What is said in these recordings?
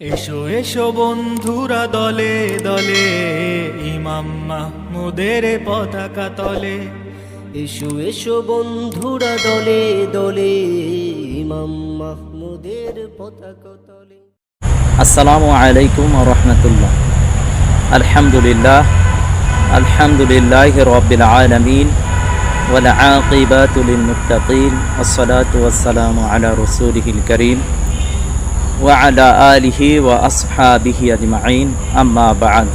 এসো এসো বন্ধুরা দলে দলে ইমাম মাহমুদের পতাকা তলে এসো এসো বন্ধুরা দলে দলে ইমাম মাহমুদের পতাকা তলে আসসালামু আলাইকুম রহমতুল্লাহ আলহামদুলিল্লাহ আলহামদুলিল্লাহ রবিল আলমিন والعاقبات للمتقين والصلاة والسلام على رسوله الكريم وعلى آله وأصحابه أجمعين أما بعد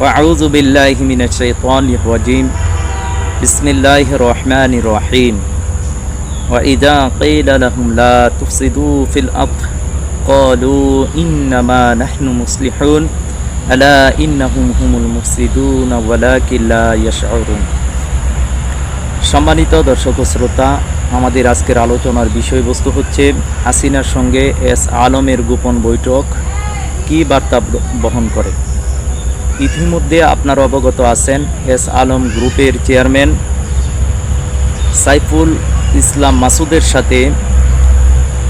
وأعوذ بالله من الشيطان الرجيم بسم الله الرحمن الرحيم وإذا قيل لهم لا تفسدوا في الأرض قالوا إنما نحن مصلحون ألا إنهم هم المفسدون ولكن لا يشعرون সম্মানিত দর্শক ও শ্রোতা আমাদের আজকের আলোচনার বিষয়বস্তু হচ্ছে হাসিনার সঙ্গে এস আলমের গোপন বৈঠক। কি বার্তা বহন করে? ইতিমধ্যে আপনারা অবগত আছেন এস আলম গ্রুপের চেয়ারম্যান সাইফুল ইসলাম মাসুদের সাথে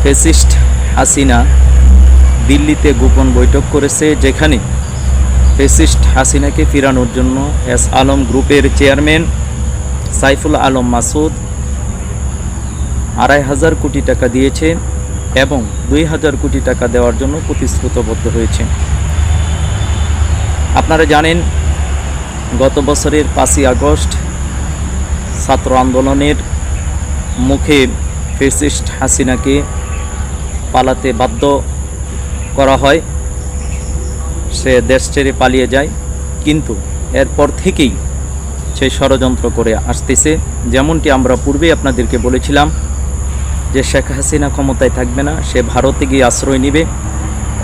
ফেসিস্ট হাসিনা দিল্লিতে গোপন বৈঠক করেছে, যেখানে ফেসিস্ট হাসিনাকে ফিরানোর জন্য এস আলম গ্রুপের চেয়ারম্যান সাইফুল আলম মাসুদ আড়াই হাজার কোটি টাকা দিয়েছে এবং দুই হাজার কোটি টাকা দেওয়ার জন্য প্রতিশ্রুতবদ্ধ হয়েছে। আপনারা জানেন, গত বছরের পাঁচই আগস্ট ছাত্র আন্দোলনের মুখে ফেসিস্ট হাসিনাকে পালাতে বাধ্য করা হয়। সে দেশ ছেড়ে পালিয়ে যায়, কিন্তু এরপর থেকেই সে ষড়যন্ত্র করে আসতেছে। যেমনটি আমরা পূর্বেই আপনাদেরকে বলেছিলাম যে শেখ হাসিনা ক্ষমতায় থাকবে না, সে ভারতে গিয়ে আশ্রয় নেবে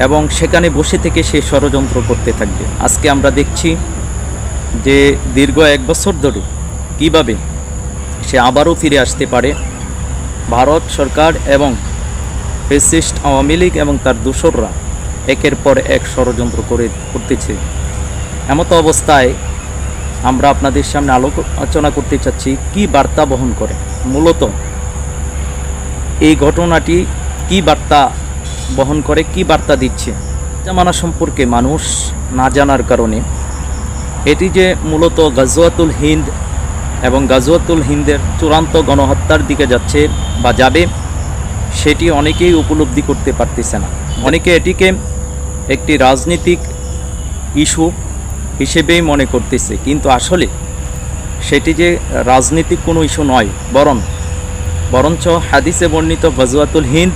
এবং সেখানে বসে থেকে সে ষড়যন্ত্র করতে থাকবে। আজকে আমরা দেখছি যে দীর্ঘ এক বছর ধরে কীভাবে সে আবারও ফিরে আসতে পারে। ভারত সরকার এবং ফেসিস্ট আওয়ামী লীগ এবং তার দোসররা একের পর এক ষড়যন্ত্র করে করতেছে। এমতো অবস্থায় আমরা আপনাদের সামনে আলোচনা করতে চাচ্ছি, কি বার্তা বহন করে? মূলত এই ঘটনাটি কি বার্তা বহন করে, কি বার্তা দিচ্ছে? জামানা সম্পর্কে মানুষ না জানার কারণে। এটি যে মূলত গাজওয়াতুল হিন্দ এবং গাজওয়াতুল হিন্দের চূড়ান্ত গণহত্যার দিকে যাচ্ছে বা যাবে, সেটি অনেকেই উপলব্ধি করতে পারতেছে না। অনেকে এটিকে একটি রাজনৈতিক ইস্যু হিসেবেই মনে করতেছে। কিন্তু আসলে সেটি যে রাজনৈতিক কোনো ইস্যু নয়, বরং বরঞ্চ হাদিসে বর্ণিত গজওয়াতুল হিন্দ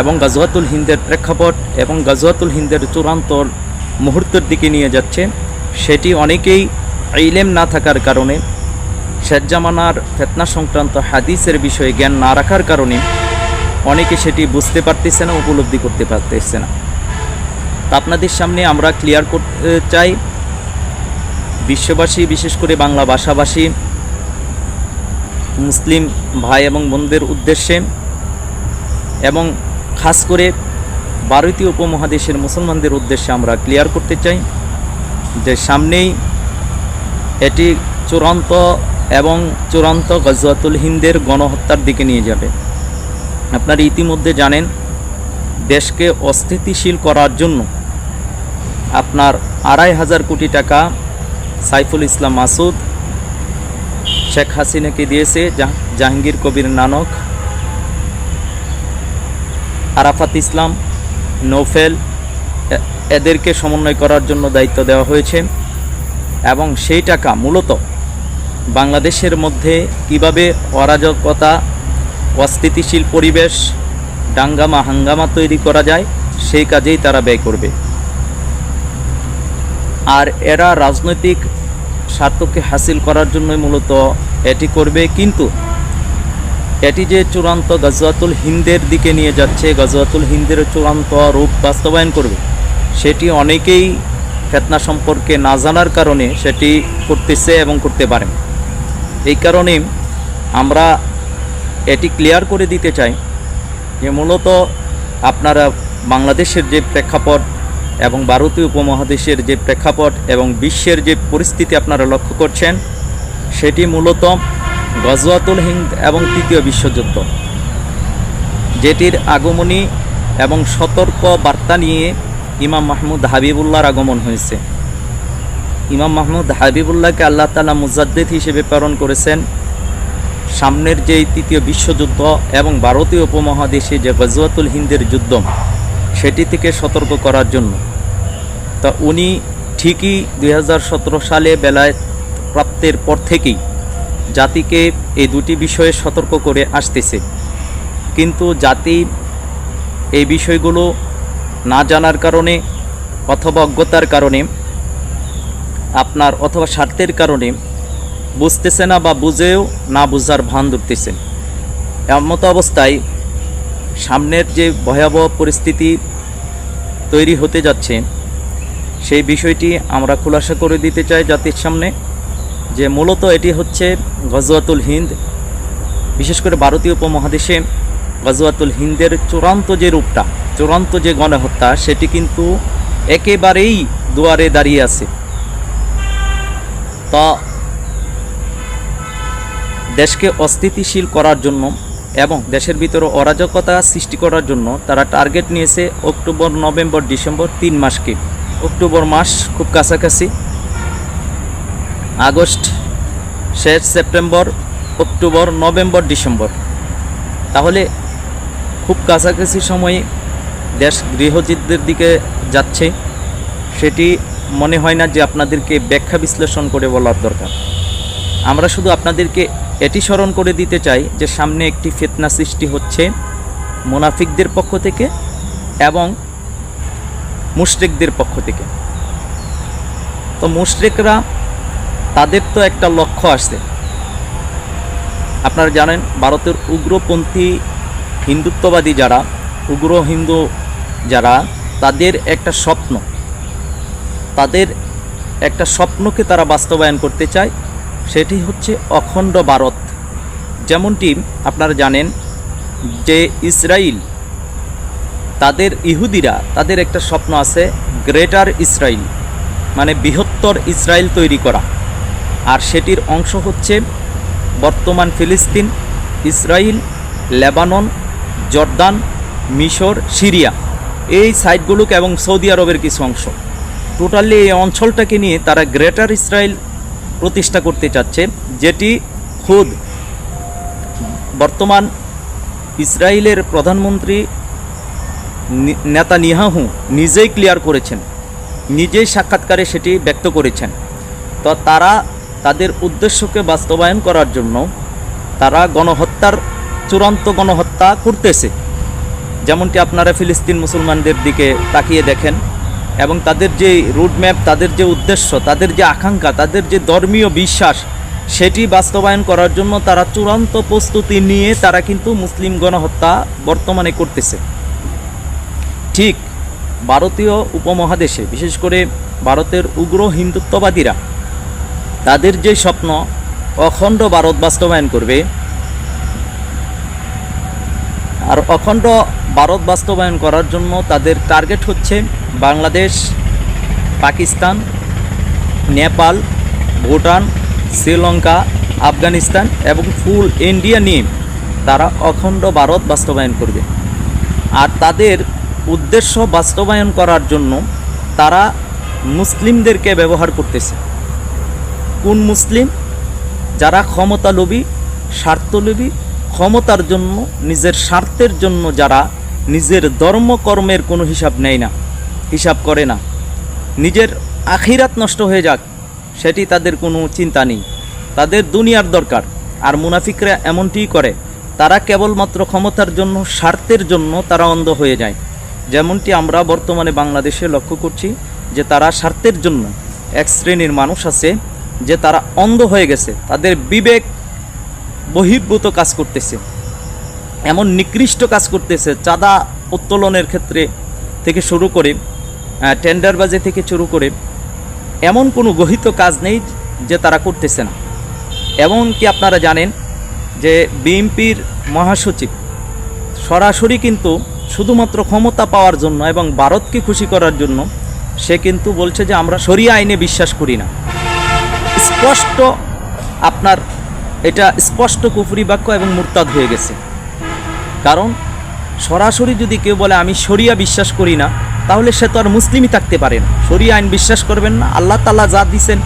এবং গজওয়াতুল হিন্দের প্রেক্ষাপট এবং গজওয়াতুল হিন্দের চূড়ান্ত মুহূর্তের দিকে নিয়ে যাচ্ছে। সেটি অনেকেই ইলেম না থাকার কারণে শেখ জামানার ফেতনা সংক্রান্ত হাদিসের বিষয়ে জ্ঞান না রাখার কারণে অনেকে সেটি বুঝতে পারতেছে না, উপলব্ধি করতে পারতেছে না। তা আপনাদের সামনে আমরা ক্লিয়ার করতে চাই। বিশ্ববাসী, বিশেষ করে বাংলা ভাষাভাষী মুসলিম ভাই এবং বোনদের উদ্দেশ্যে এবং খাস করে ভারতীয় উপমহাদেশের মুসলমানদের উদ্দেশ্যে আমরা ক্লিয়ার করতে চাই যে সামনেই এটি চূড়ান্ত এবং চূড়ান্ত গজওয়াতুল হিন্দের গণহত্যার দিকে নিয়ে যাবে। আপনারা ইতিমধ্যে জানেন, দেশকে অস্থিতিশীল করার জন্য আপনার আড়াই হাজার কোটি টাকা সাইফুল ইসলাম মাসুদ শেখ হাসিনাকে দিয়েছে জাহাঙ্গীর কবির নানক, আরাফাত ইসলাম, নৌফেল এদেরকে সমন্বয় করার জন্য দায়িত্ব দেওয়া হয়েছে এবং সেই টাকা মূলত বাংলাদেশের মধ্যে কীভাবে অরাজকতা, অস্থিতিশীল পরিবেশ ডাঙ্গামা হাঙ্গামা তৈরি করা যায়, সেই কাজেই তারা ব্যয় করবে। আর এরা রাজনৈতিক স্বার্থকে হাসিল করার জন্য মূলত এটি করবে কিন্তু এটি যে চূড়ান্ত গজওয়াতুল হিন্দের দিকে নিয়ে যাচ্ছে, গজওয়াতুল হিন্দের চূড়ান্ত রূপ বাস্তবায়ন করবে, সেটি অনেকেই ফেতনা সম্পর্কে না জানার কারণে সেটি করতেছে এবং করতে পারে। এই কারণে আমরা এটি ক্লিয়ার করে দিতে চাই যে মূলত আপনারা বাংলাদেশের যে প্রেক্ষাপট এবং ভারতীয় উপমহাদেশের যে প্রেক্ষাপট এবং বিশ্বের যে পরিস্থিতি আপনারা লক্ষ্য করছেন সেটি মূলত গজওয়াতুল হিন্দ এবং তৃতীয় বিশ্বযুদ্ধ, যেটির আগমনী এবং সতর্ক বার্তা নিয়ে ইমাম মাহমুদ হাবিবুল্লাহর আগমন হয়েছে। ইমাম মাহমুদ হাবিবুল্লাহকে আল্লাহ তালা মুজাদ্দিদ হিসেবে প্রেরণ করেছেন। সামনের যে তৃতীয় বিশ্বযুদ্ধ এবং ভারতীয় উপমহাদেশে যে গজওয়াতুল হিন্দের যুদ্ধ, সেটি থেকে সতর্ক করার জন্য। তা উনি ঠিকই দু হাজার সতেরো সালে বেলায় প্রাপ্তের পর থেকেই জাতিকে এই দুটি বিষয়ে সতর্ক করে আসতেছে। কিন্তু জাতি এই বিষয়গুলো না জানার কারণে অথবা অজ্ঞতার কারণে, আপনার অথবা স্বার্থের কারণে বুঝতেছে না বা বুঝেও না বুঝার ভান ধরতেছে। এমত অবস্থায় সামনের যে ভয়াবহ পরিস্থিতি তৈরি হতে যাচ্ছে, সেই বিষয়টি আমরা খুলাসা করে দিতে চাই জাতির সামনে। যে মূলত এটি হচ্ছে গজওয়াতুল হিন্দ। বিশেষ করে ভারতীয় উপমহাদেশে গজওয়াতুল হিন্দের চূড়ান্ত যে রূপটা, চূড়ান্ত যে গণহত্যা, সেটি কিন্তু একেবারেই দুয়ারে দাঁড়িয়ে আছে। তা দেশকে অস্থিতিশীল করার জন্য এবং দেশের ভিতরে অরাজকতা সৃষ্টি করার জন্য তারা টার্গেট নিয়েছে অক্টোবর, নভেম্বর, ডিসেম্বর তিন মাসকে। অক্টোবর মাস খুব কাছাকাছি। আগস্ট, শেষ সেপ্টেম্বর, অক্টোবর, নভেম্বর, ডিসেম্বর। তাহলে খুব কাছাকাছি সময়ে দেশ গৃহযুদ্ধের দিকে যাচ্ছে, সেটি মনে হয় না যে আপনাদেরকে ব্যাখ্যা বিশ্লেষণ করে বলার দরকার। আমরা শুধু আপনাদেরকে এটি স্মরণ করে দিতে চাই যে সামনে একটি ফেতনা সৃষ্টি হচ্ছে মুনাফিকদের পক্ষ থেকে এবং মুশরিকদের পক্ষ থেকে। তো মুশরিকরা তাদের তো একটা লক্ষ্য আসছে আপনারা জানেন, ভারতের উগ্রপন্থী হিন্দুত্ববাদী যারা, উগ্র হিন্দু যারা, তাদের একটা স্বপ্ন। তাদের একটা স্বপ্নকে তারা বাস্তবায়ন করতে চায়, সেটি হচ্ছে অখণ্ড ভারত। যেমনটি আপনারা জানেন যে ইসরায়েল তাদের ইহুদিরা, তাদের একটা স্বপ্ন আছে, গ্রেটার ইসরায়েল মানে বৃহত্তর ইসরায়েল তৈরি করা। আর সেটির অংশ হচ্ছে বর্তমান ফিলিস্তিন ইসরায়েল লেবানন, জর্দান, মিশর, সিরিয়া। এই সাইটগুলোকে এবং সৌদি আরবের কিছু অংশ। টোটালি এই অঞ্চলটাকে নিয়ে তারা গ্রেটার ইসরায়েল প্রতিষ্ঠা করতে চাচ্ছে, যেটি খুদ। বর্তমান ইসরায়েলের প্রধানমন্ত্রী নেতা নিহাহু নিজেই ক্লিয়ার করেছেন, নিজেই সাক্ষাৎকারে সেটি ব্যক্ত করেছেন। তো তারা তাদের উদ্দেশ্যকে বাস্তবায়ন করার জন্য তারা গণহত্যার চূড়ান্ত গণহত্যা করতেছে। যেমনটি আপনারা ফিলিস্তিন মুসলমানদের দিকে তাকিয়ে দেখেন এবং তাদের যে রুটম্যাপ তাদের যে উদ্দেশ্য, তাদের যে আকাঙ্ক্ষা, তাদের যে ধর্মীয় বিশ্বাস, সেটি বাস্তবায়ন করার জন্য তারা চূড়ান্ত প্রস্তুতি নিয়ে তারা কিন্তু মুসলিম গণহত্যা বর্তমানে করতেছে। ঠিক ভারতীয় উপমহাদেশে, বিশেষ করে ভারতের উগ্র হিন্দুত্ববাদীরা তাদের যে স্বপ্ন অখণ্ড ভারত বাস্তবায়ন করবে, আর অখণ্ড ভারত বাস্তবায়ন করার জন্য তাদের টার্গেট হচ্ছে বাংলাদেশ, পাকিস্তান, নেপাল, ভুটান, শ্রীলঙ্কা, আফগানিস্তান এবং ফুল ইন্ডিয়া নিয়ে তারা অখণ্ড ভারত বাস্তবায়ন করবে। আর তাদের উদ্দেশ্য বাস্তবায়ন করার জন্য তারা মুসলিমদেরকে ব্যবহার করতেছে। কোন মুসলিম, যারা ক্ষমতালোভী, স্বার্থলোভী, ক্ষমতার জন্য, নিজের স্বার্থের জন্য যারা নিজের ধর্মকর্মের কোনো হিসাব নেয় না, হিসাব করে না। নিজের আখিরাত নষ্ট হয়ে যাক, সেটি তাদের কোনো চিন্তা নেই। তাদের দুনিয়ার দরকার, আর মুনাফিকরা এমনটিই করে, তারা কেবলমাত্র ক্ষমতার জন্য, স্বার্থের জন্য তারা অন্ধ হয়ে যায়। যেমনটি আমরা বর্তমানে বাংলাদেশে লক্ষ্য করছি, যে তারা স্বার্থের জন্য এক শ্রেণির মানুষ আছে যে তারা অন্ধ হয়ে গেছে, তাদের বিবেক বহির্ভূত কাজ করতেছে। এমন নিকৃষ্ট কাজ করতেছে, চাঁদা উত্তোলনের ক্ষেত্রে থেকে শুরু করে টেন্ডারবাজি থেকে শুরু করে, এমন কোনো গহিত কাজ নেই যে তারা করতেছে না। এমনকি আপনারা জানেন যে বিএনপির মহাসচিব সরাসরি কিন্তু শুধুমাত্র ক্ষমতা পাওয়ার জন্য এবং ভারতকে খুশি করার জন্য সে কিন্তু বলছে যে আমরা সরিয়া আইনে বিশ্বাস করি না। স্পষ্ট আপনার এটা স্পষ্ট কুফরি বাক্য এবং মুরতাদ হয়ে গেছে। কারণ সরাসরি যদি কেউ বলে, আমি শরিয়া বিশ্বাস করি না, তাহলে সে তো আর মুসলিমই থাকতে পারে না। শরিয়া আইন বিশ্বাস করবেন না। আল্লাহ তাল্লাহ যা দিছেন,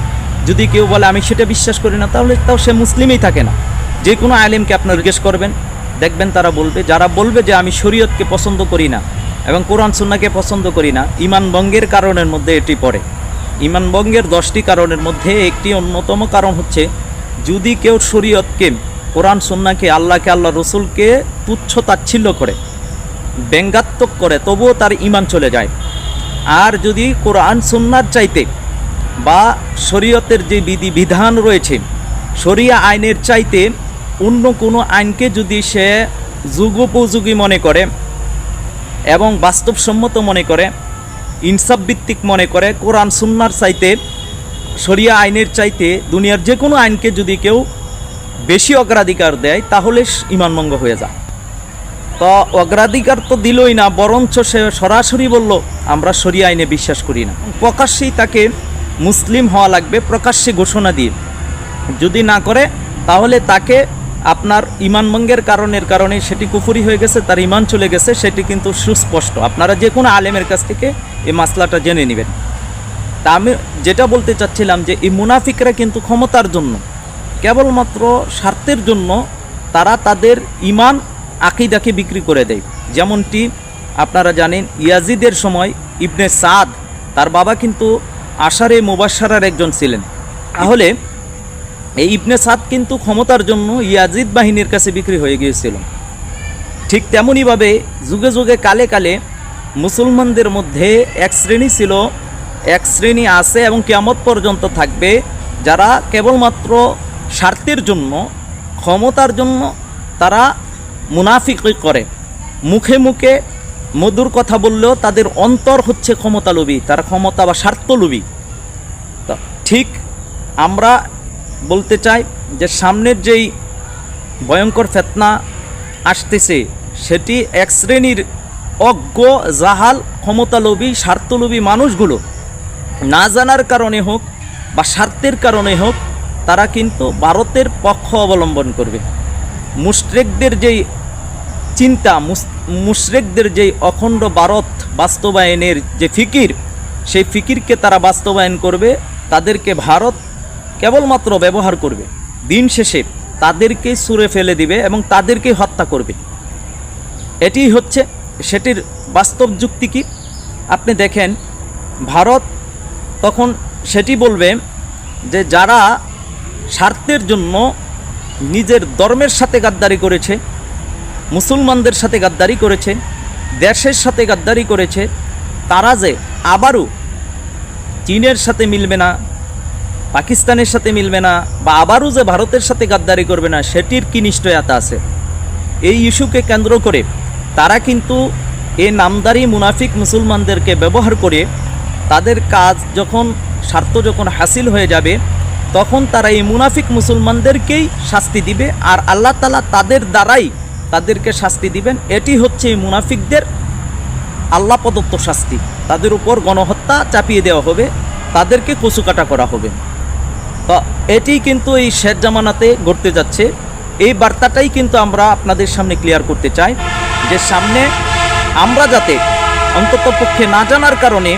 যদি কেউ বলে, আমি সেটা বিশ্বাস করি না, তাহলে তাও সে মুসলিমই থাকে না। যে কোনো আলেমকে আপনার জিজ্ঞেস করবেন, দেখবেন তারা বলবে, যারা বলবে যে, আমি শরীয়তকে পছন্দ করি না এবং কোরআন সুন্নাকে পছন্দ করি না ইমান ভঙ্গের কারণের মধ্যে এটি পড়ে। ইমান ভঙ্গের দশটি কারণের মধ্যে একটি অন্যতম কারণ হচ্ছে, যদি কেউ শরীয়তকে, কোরআন সুন্নাকে আল্লাহকে আল্লাহ রসুলকে তুচ্ছ তাচ্ছিল্য করে, ব্যঙ্গাত্মক করে, তবুও তার ইমান চলে যায়। আর যদি কোরআন সুন্নার চাইতে বা শরীয়তের যে বিধি, বিধান রয়েছে, শরিয়া আইনের চাইতে অন্য কোনো আইনকে যদি সে যুগোপযোগী মনে করে এবং বাস্তবসম্মত মনে করে ইনসাফ ভিত্তিক মনে করে, কোরআন, সুন্নার চাইতে, শরিয়া আইনের চাইতে দুনিয়ার যে কোনো আইনকে যদি কেউ বেশি অগ্রাধিকার দেয়, তাহলে ইমানভঙ্গ হয়ে যায়। তো অগ্রাধিকার তো দিলই না, বরঞ্চ সে সরাসরি বলল, আমরা সরিয়া আইনে বিশ্বাস করি না। প্রকাশ্যেই তাকে মুসলিম হওয়া লাগবে, প্রকাশ্যে ঘোষণা দিয়ে। যদি না করে, তাহলে তাকে আপনার ইমানভঙ্গের কারণের কারণে সেটি কুফুরি হয়ে গেছে, তার ইমান চলে গেছে, সেটি কিন্তু সুস্পষ্ট। আপনারা যে কোনো আলেমের কাছ থেকে এই মাসলাটা জেনে নেবেন। তা আমি যেটা বলতে চাচ্ছিলাম যে, এই মুনাফিকরা কিন্তু ক্ষমতার জন্য, কেবলমাত্র স্বার্থের জন্য তারা তাদের ইমান, আকিদাকে বিক্রি করে দেয়। যেমনটি আপনারা জানেন, ইয়াজিদের সময় ইবনে সাদ, তার বাবা কিন্তু আশারে মুবাসারার একজন ছিলেন। তাহলে এই ইবনে সাদ কিন্তু ক্ষমতার জন্য ইয়াজিদ বাহিনীর কাছে বিক্রি হয়ে গিয়েছিল। ঠিক তেমনইভাবে যুগে যুগে কালে কালে মুসলমানদের মধ্যে এক শ্রেণি ছিল, এক শ্রেণি আছে এবং কেয়ামত পর্যন্ত থাকবে, যারা কেবলমাত্র স্বার্থের জন্য, ক্ষমতার জন্য তারা মুনাফিকি করে। মুখে মুখে মধুর কথা বললেও তাদের অন্তর হচ্ছে ক্ষমতালোভী, তারা ক্ষমতা বা স্বার্থলোভী। ঠিক আমরা বলতে চাই যে সামনের যেই ভয়ঙ্কর ফেতনা আসতেছে, সেটি এক শ্রেণির অজ্ঞ, জাহাল, ক্ষমতালোভী, স্বার্থলোভী মানুষগুলো না জানার কারণে হোক বা স্বার্থের কারণে হোক, তারা কিন্তু ভারতের পক্ষ অবলম্বন করবে। মুশরেকদের যেই চিন্তা মুশরেকদের যেই অখণ্ড ভারত বাস্তবায়নের যে ফিকির, সেই ফিকিরকে তারা বাস্তবায়ন করবে, তাদেরকে ভারত কেবলমাত্র ব্যবহার করবে। দিন শেষে তাদেরকে সুরে ফেলে দিবে এবং তাদেরকে হত্যা করবে। এটি হচ্ছে, সেটির বাস্তব যুক্তি কি? আপনি দেখেন, ভারত তখন সেটি বলবে যে যারা স্বার্থের জন্য নিজের ধর্মের সাথে গাদ্দারি করেছে, মুসলমানদের সাথে গাদ্দারি করেছে, দেশের সাথে গাদ্দারি করেছে, তারা যে আবারও চীনের সাথে মিলবে না পাকিস্তানের সাথে মিলবে না বা আবারও যে ভারতের সাথে গাদ্দারি করবে না, সেটির কি নিশ্চয়তা আছে? এই ইস্যুকে কেন্দ্র করে তারা কিন্তু এই নামদারি মুনাফিক মুসলমানদেরকে ব্যবহার করে তাদের কাজ যখন, স্বার্থ যখন হাসিল হয়ে যাবে, তখন তারা এই মুনাফিক মুসলমানদেরকেই শাস্তি দিবে আর আল্লাহ তালা তাদের দ্বারাই তাদেরকে শাস্তি দিবেন। এটি হচ্ছে এই মুনাফিকদের আল্লাহ প্রদত্ত শাস্তি। তাদের উপর গণহত্যা চাপিয়ে দেওয়া হবে, তাদেরকে কচুকাটা করা হবে। তো এটি কিন্তু এই শেষ জামানাতে ঘটতে যাচ্ছে। এই বার্তাটাই কিন্তু আমরা আপনাদের সামনে ক্লিয়ার করতে চাই যে সামনে আমরা যাতে অন্তত পক্ষে না জানার কারণে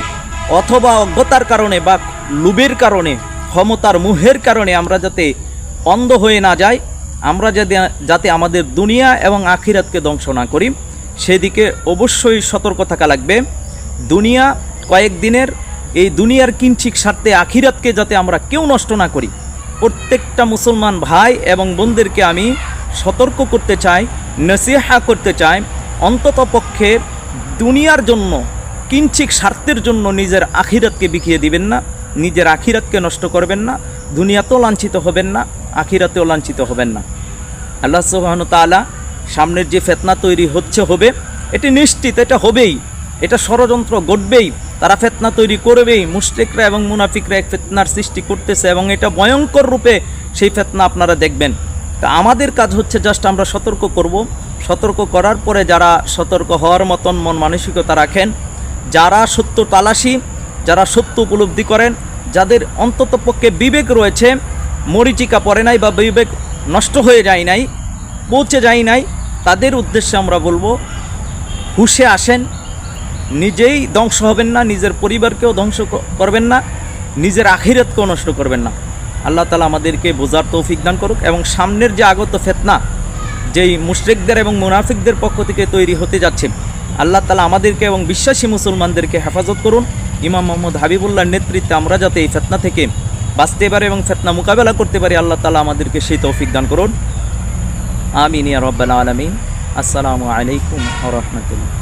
অথবা অজ্ঞতার কারণে বা লুবের কারণে, ক্ষমতার মুহের কারণে আমরা যাতে অন্ধ হয়ে না যাই, আমরা যাতে যাতে আমাদের দুনিয়া এবং আখিরাতকে ধ্বংস না করি, সেদিকে অবশ্যই সতর্ক থাকা লাগবে। দুনিয়া কয়েকদিনের এই দুনিয়ার কিঞ্চিক স্বার্থে আখিরাতকে যাতে আমরা কেউ নষ্ট না করি। প্রত্যেকটা মুসলমান ভাই এবং বোনদেরকে আমি সতর্ক করতে চাই, নসিহা করতে চাই, অন্তত পক্ষে দুনিয়ার জন্য কিঞ্চিক স্বার্থের জন্য নিজের আখিরাতকে বিকিয়ে দিবেন না, নিজের আখিরাতকে নষ্ট করবেন না, দুনিয়াতেও লাঞ্ছিত হবেন না, আখিরাতেও লাঞ্ছিত হবেন না। আল্লাহ সুবাহন তালা সামনের যে ফেতনা তৈরি হচ্ছে হবে, এটি নিশ্চিত, এটা হবেই, এটা ষড়যন্ত্র ঘটবেই। তারা ফেতনা তৈরি করবেই মুশরিকরা এবং মুনাফিকরা এক ফেতনার সৃষ্টি করতেছে এবং এটা ভয়ঙ্কর রূপে সেই ফেতনা আপনারা দেখবেন। তা আমাদের কাজ হচ্ছে জাস্ট আমরা সতর্ক করব। সতর্ক করার পরে যারা সতর্ক হওয়ার মতন মন মানসিকতা রাখেন, যারা সত্য তালাশি, যারা সত্য উপলব্ধি করেন, যাদের অন্তত পক্ষে বিবেক রয়েছে, মরিচিকা পড়ে নাই বা বিবেক নষ্ট হয়ে যায় নাই, পৌঁছে যায় নাই, তাদের উদ্দেশ্যে আমরা বলব, হুশে আসেন নিজেই ধ্বংস হবেন না, নিজের পরিবারকেও ধ্বংস করবেন না, নিজের আখিরাতকেও নষ্ট করবেন না। আল্লাহ তালা আমাদেরকে বোঝার তৌফিক দান করুক এবং সামনের যে আগত ফেতনা, যেই মুশরিকদের এবং মুনাফিকদের পক্ষ থেকে তৈরি হতে যাচ্ছে, আল্লাহ তালা আমাদেরকে এবং বিশ্বাসী মুসলমানদেরকে হেফাজত করুন। ইমাম মোহাম্মদ হাবিবুল্লাহর নেতৃত্বে আমরা যাতে এই ফেতনা থেকে বাঁচতে পারি এবং ফেতনা মোকাবেলা করতে পারি, আল্লাহ তালা আমাদেরকে সেই তৌফিক দান করুন। আমিন রব্বাল আলমিন। আসসালামু আলাইকুম রহমতুল্লাহ।